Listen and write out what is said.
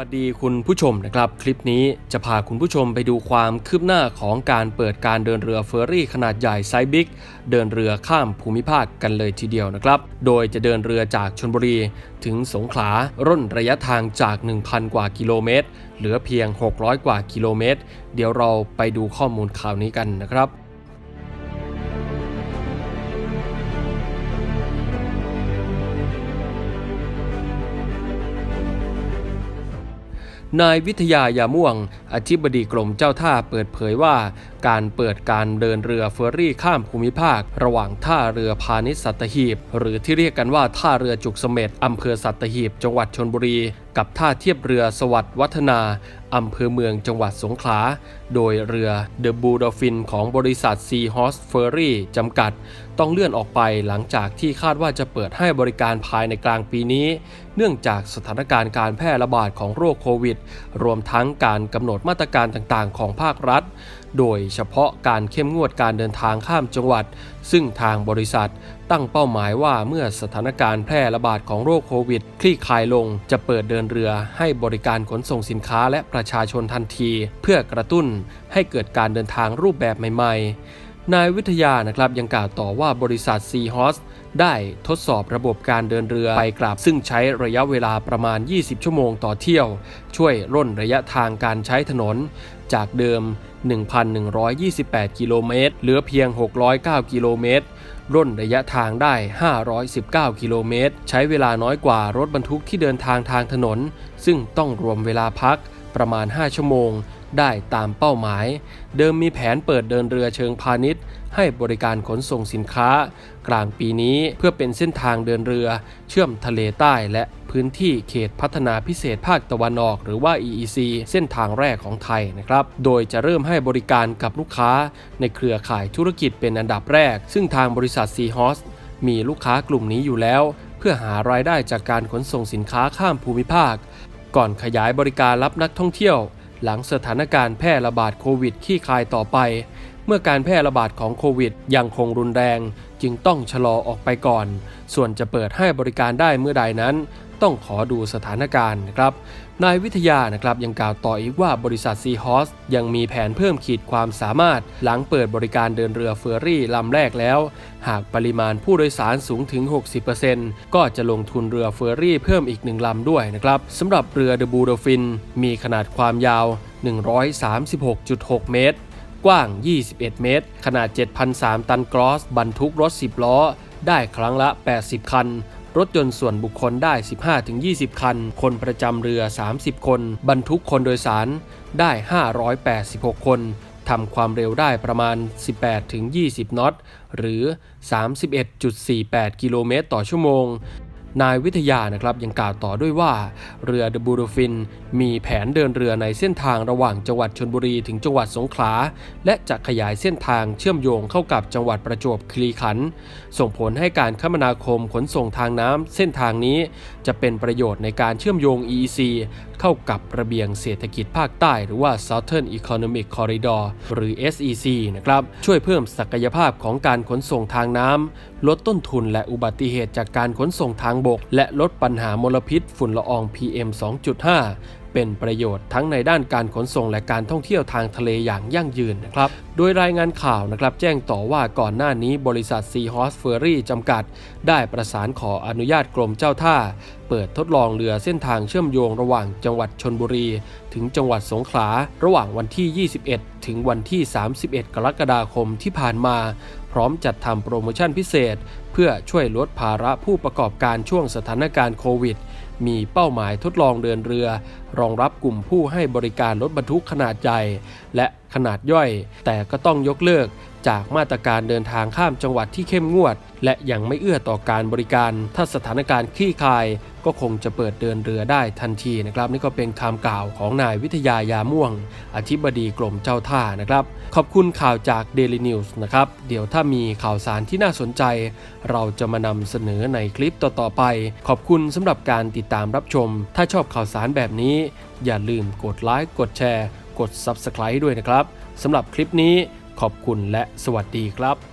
วัสดีคุณผู้ชมนะครับ คลิปนี้จะพาคุณผู้ชมไปดูความคืบหน้าของการเปิดการเดินเรือเฟอร์รี่ขนาดใหญ่ไซส์บิ๊กเดินเรือข้ามภูมิภาคกันเลยทีเดียวนะครับ โดยจะเดินเรือจากชนบุรีถึงสงขลาร่นระยะทางจาก 1,000 กว่ากิโลเมตร เหลือเพียง 600 กว่ากิโลเมตร เดี๋ยวเราไปดูข้อมูลข่าวนี้กันนะครับ นายวิทยายาม่วง อธิบดีกรมเจ้าท่าเปิดเผยว่า การเปิดการเดินเรือเฟอร์รี่ข้ามภูมิภาค ระหว่างท่าเรือพาณิชย์สัตหีบ หรือที่เรียกกันว่าท่าเรือจุกเสม็ดอำเภอสัตหีบ จังหวัดชนบุรี กับท่าเทียบเรือสวัสดิ์วัฒนาอำเภอเมืองจังหวัดสงขลา โดยเรือ The Blue Dolphin ของบริษัท Sea Horse Ferry จำกัด ต้องเลื่อนออกไปหลังจากที่คาดว่าจะเปิดให้บริการภายในกลางปีนี้ เนื่องจากสถานการณ์การแพร่ระบาดของโรคโควิด รวมทั้งการกำหนดมาตรการต่างๆ ของภาครัฐโดยเฉพาะการเข้มงวดการเดินทางข้ามจังหวัด ซึ่งทางบริษัทตั้งเป้าหมายว่าเมื่อสถานการณ์แพร่ระบาดของโรคโควิด คลี่คลายลง จะเปิดเดินเรือให้บริการขนส่งสินค้าและประชาชนทันที เพื่อกระตุ้นให้เกิดการเดินทางรูปแบบใหม่ ๆ นายวิทยานะครับยังกล่าวต่อว่าบริษัท Sea Horse ได้ทดสอบระบบการเดินเรือไปกลับ ซึ่งใช้ระยะเวลาประมาณ 20 ชั่วโมงต่อเที่ยว ช่วยร่นระยะทางการใช้ถนน จากเดิม 1,128 กิโลเมตรเหลือเพียง 609 กิโลเมตรร่นระยะทางได้ 519 กิโลเมตร ใช้เวลาน้อยกว่ารถบรรทุกที่เดินทางทางถนน ซึ่งต้องรวมเวลาพักประมาณ 5 ชั่วโมง ได้ตามเป้าหมาย เดิมมีแผนเปิดเดินเรือเชิงพาณิชย์ ให้บริการขนส่งสินค้า กลางปีนี้เพื่อเป็นเส้นทางเดินเรือ เชื่อมทะเลใต้และพื้นที่เขตพัฒนาพิเศษภาคตะวันออก หรือว่า EEC เส้นทางแรกของไทยนะครับ โดยจะเริ่มให้บริการกับลูกค้า ในเครือข่ายธุรกิจเป็นอันดับแรก ซึ่งทางบริษัท Sea Horse มีลูกค้ากลุ่มนี้อยู่แล้ว เพื่อหารายได้จากการขนส่งสินค้าข้ามภูมิภาค ก่อนขยายบริการรับนักท่องเที่ยว หลังสถานการณ์แพร่ระบาดโควิดขี้คายต่อไป มื่อการแพร่ระบาดของโควิดยังคงรุนแรง จึงต้องชะลอออกไปก่อน ส่วนจะเปิดให้บริการได้เมื่อใดนั้น ต้องขอดูสถานการณ์นะครับนายวิทยานะครับยังกล่าวต่ออีกว่าบริษัทซีฮอสยังมีแผนเพิ่มขีดความสามารถ หลังเปิดบริการเดินเรือเฟอร์รี่ลำแรกแล้ว หากปริมาณผู้โดยสารสูงถึง 60%ก็จะลงทุนเรือเฟอร์รี่เพิ่มอีกหนึ่งลำด้วยนะครับสำหรับเรือเดบูโดฟิน มีขนาดความยาว 136.6 เมตร กว้าง 21 เมตร ขนาด 7,003 ตันกรอส บรรทุกรถ 10 ล้อ ได้ครั้งละ 80 คัน รถยนต์ส่วนบุคคลได้ 15-20 คัน คนประจำเรือ 30 คน บรรทุกคนโดยสารได้ 586 คนทำความเร็วได้ประมาณ 18-20 นอต หรือ 31.48 กิโลเมตรต่อชั่วโมง นายวิทยานะครับยังกล่าวต่อด้วยว่า เรือเดบูโดฟิน มีแผนเดินเรือในเส้นทางระหว่างจังหวัดชนบุรีถึงจังหวัดสงขลา และจะขยายเส้นทางเชื่อมโยงเข้ากับจังหวัดประจวบคีรีขันธ์ส่งผลให้การคมนาคมขนส่งทางน้ำเส้นทางนี้ จะเป็นประโยชน์ในการเชื่อมโยง EEC เข้ากับระเบียงเศรษฐกิจภาคใต้หรือว่า Southern Economic Corridor หรือ SEC นะครับช่วยเพิ่มศักยภาพของการขนส่งทางน้ำ ลดต้นทุนและอุบัติเหตุจากการขนส่งทางบก และลดปัญหามลพิษฝุ่นละออง PM 2.5เป็นประโยชน์ทั้งในด้านการขนส่งและการท่องเที่ยวทางทะเลอย่างยั่งยืนนะครับ โดยรายงานข่าวนะครับแจ้งต่อว่าก่อนหน้านี้บริษัท Sea Horse Ferry จำกัด ได้ประสานขออนุญาตกรมเจ้าท่า เปิดทดลองเรือเส้นทางเชื่อมโยงระหว่างจังหวัดชนบุรี ถึงจังหวัดสงขลา ระหว่างวันที่ 21 ถึงวันที่ 31 กรกฎาคมที่ผ่านมา พร้อมจัดทำโปรโมชั่นพิเศษ เพื่อช่วยลดภาระผู้ประกอบการช่วงสถานการณ์โควิด มีเป้าหมายทดลองเดินเรือ รองรับกลุ่มผู้ให้บริการรถบรรทุกขนาดใหญ่และขนาดย่อย แต่ก็ต้องยกเลิก จากมาตรการเดินทางข้ามจังหวัดที่เข้มงวด และยังไม่เอื้อต่อการบริการ ถ้าสถานการณ์คลี่คลาย ก็คงจะเปิดเดินเรือได้ทันทีนะครับ นี่ก็เป็นคำกล่าวของนายวิทยายาม่วง อธิบดีกรมเจ้าท่านะครับ ขอบคุณข่าวจาก Daily News นะครับ เดี๋ยวถ้ามีข่าวสารที่น่าสนใจ เราจะมานำเสนอในคลิปต่อๆไป ขอบคุณสำหรับการติดตามรับชม ถ้าชอบข่าวสารแบบนี้ อย่าลืมกดไลค์กดแชร์ กด Subscribe ด้วยนะครับสำหรับคลิปนี้ ขอบคุณและสวัสดีครับ